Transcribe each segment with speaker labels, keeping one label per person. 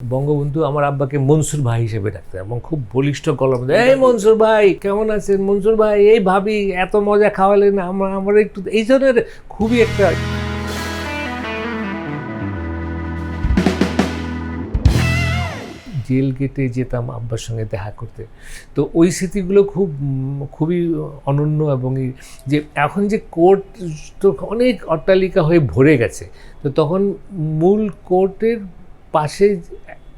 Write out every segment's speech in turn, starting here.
Speaker 1: বঙ্গবন্ধু আমার আব্বাকে মনসুর ভাই হিসেবে ডাকতেন এবং খুব বলিষ্ঠ কলম এই মনসুর ভাই, কেমন আছেন মনসুর ভাই? এই ভাবি, এত মজা খাওয়ালেন আমরা আমার একটু এই ধরনের খুবই একটা জেল গেটে যেতাম আব্বার সঙ্গে দেখা করতে। তো ওই স্মৃতিগুলো খুব, খুবই অনন্য এবং যে এখন যে কোর্ট তো অনেক অট্টালিকা হয়ে ভরে গেছে, তো তখন মূল কোর্টের পাশে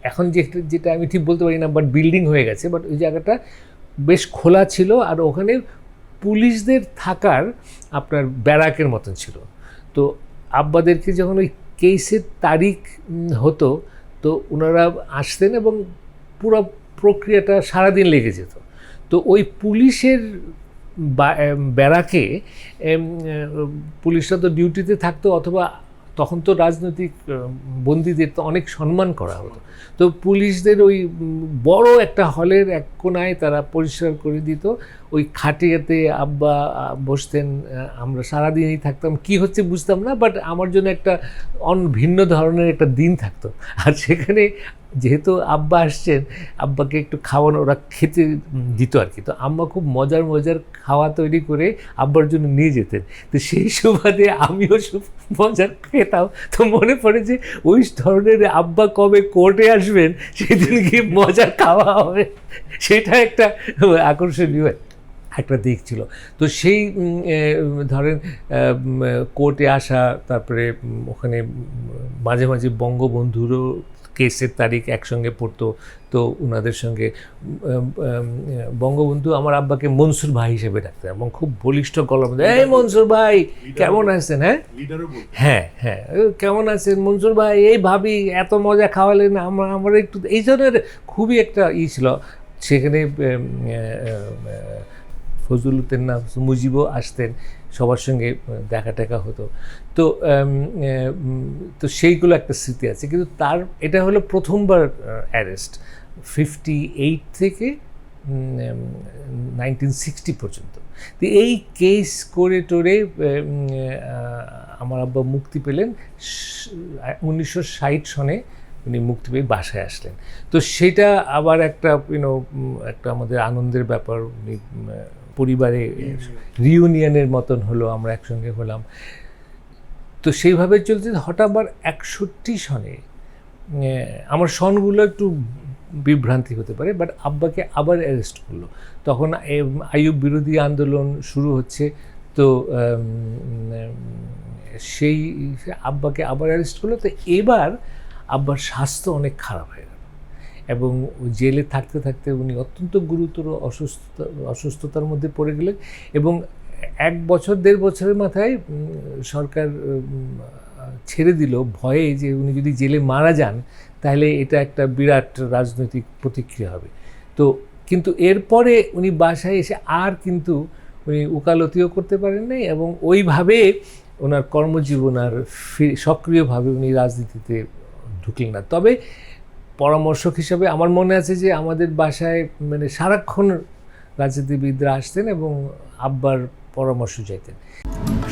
Speaker 1: এখন যে যেটা আমি ঠিক বলতে পারি না বাট বিল্ডিং হয়ে গেছে বাট ওই জায়গাটা বেশ খোলা ছিল আর ওখানে পুলিশদের থাকার আপনার ব্যারাকের মতন ছিল। তো আব্বাদেরকে যখন ওই কেসের তারিখ হতো, তো ওনারা আসতেন এবং পুরো প্রক্রিয়াটা সারাদিন লেগে যেত। তো ওই পুলিশের ব্যারাকে পুলিশরা তো ডিউটিতে থাকতো অথবা তখন তো রাজনৈতিক বন্দীদের তো অনেক সম্মান করা হতো। তো পুলিশদের ওই বড় একটা হলের এক কোনায় তারা পরিষ্কার করে দিত, ওই খাটিয়াতে আব্বা বসতেন আমরা সারাদিনই থাকতাম। কি হচ্ছে বুঝতাম না, বাট আমার জন্য একটা অন ভিন্ন ধরনের একটা দিন থাকতো। আর সেখানে যেহেতু আব্বা আসছেন, আব্বাকে একটু খাওয়ানো, ওরা খেতে দিত আর কি। তো আম্মা খুব মজার মজার খাওয়া তৈরি করে আব্বার জন্য নিয়ে যেতেন। তো সেই সুবাদে আমিও মজার খেতাম। তো মনে পড়ে যে, ওই ধরনের আব্বা কবে কোর্টে আসবেন সেদিন গিয়ে মজার খাওয়া হবে। সেটা একটা আকর্ষণীয়। একটা দিক ছিল। তো সেই ধরেন কোর্টে আসা তারপরে ওখানে মাঝে মাঝে বঙ্গবন্ধুরও কেসের তারিখ একসঙ্গে পড়তো। তো ওনাদের সঙ্গে বঙ্গবন্ধু আমার আব্বাকে মনসুর ভাই হিসেবে ডাকতেন এবং খুব বলিষ্ঠ কলম এই মনসুর ভাই কেমন আছেন হ্যাঁ? হ্যাঁ হ্যাঁ কেমন আছেন মনসুর ভাই? এই ভাবি এত মজা খাওয়ালেন আমরা আমার একটু এই ধরনের খুবই একটা ই ছিল। সেখানে আহ, আহ, না মুজিবও আসতেন সবার সঙ্গে দেখা টেকা হতো। তো তো সেইগুলো একটা স্মৃতি আছে। কিন্তু তার এটা হলো প্রথমবার অ্যারেস্ট ফিফটি এইট থেকে নাইনটিন সিক্সটি পর্যন্ত। তো এই কেস করে টোরে আমার আব্বা মুক্তি পেলেন উনিশশো ষাট সনে উনি মুক্তি পেয়ে বাসায় আসলেন। তো সেটা আবার একটা ইউনো একটা আমাদের আনন্দের ব্যাপার উনি পরিবারে রিউনিয়নের মতন হলো আমরা একসঙ্গে হলাম। তো সেইভাবে চলতে হঠাৎ আবার একষট্টি সনে আমার সনগুলো একটু বিভ্রান্তি হতে পারে বাট আব্বাকে আবার অ্যারেস্ট করল। তখন এম, আইয়ুব বিরোধী আন্দোলন শুরু হচ্ছে তো সেই আব্বাকে আবার অ্যারেস্ট করল। তো এবার আব্বার স্বাস্থ্য অনেক খারাপ হয়ে গেল। এবং জেলে থাকতে থাকতে উনি অত্যন্ত গুরুতর অসুস্থতা, অসুস্থতার মধ্যে পড়ে গেলেন এবং এক বছর, দেড় বছরের মাথায় সরকার ছেড়ে দিল ভয়ে যে উনি যদি জেলে মারা যান, তাহলে এটা একটা বিরাট রাজনৈতিক প্রতিক্রিয়া হবে। তো কিন্তু এরপরে উনি বাসায় এসে আর কিন্তু উনি উকালতিও করতে পারেন নাই এবং ওইভাবে ওনার কর্মজীবন আর সক্রিয়ভাবে উনি রাজনীতিতে ঢুকলেন না। তবে পরামর্শক হিসাবে আমার মনে আছে যে আমাদের বাসায় মানে সারাক্ষণ রাজনীতিবিদরা আসতেন এবং আব্বার পরামর্শ চাইতেন।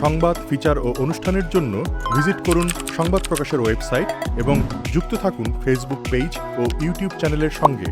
Speaker 2: সংবাদ, ফিচার ও অনুষ্ঠানের জন্য ভিজিট করুন সংবাদ প্রকাশের ওয়েবসাইট এবং যুক্ত থাকুন ফেসবুক পেজ ও ইউটিউব চ্যানেলের সঙ্গে।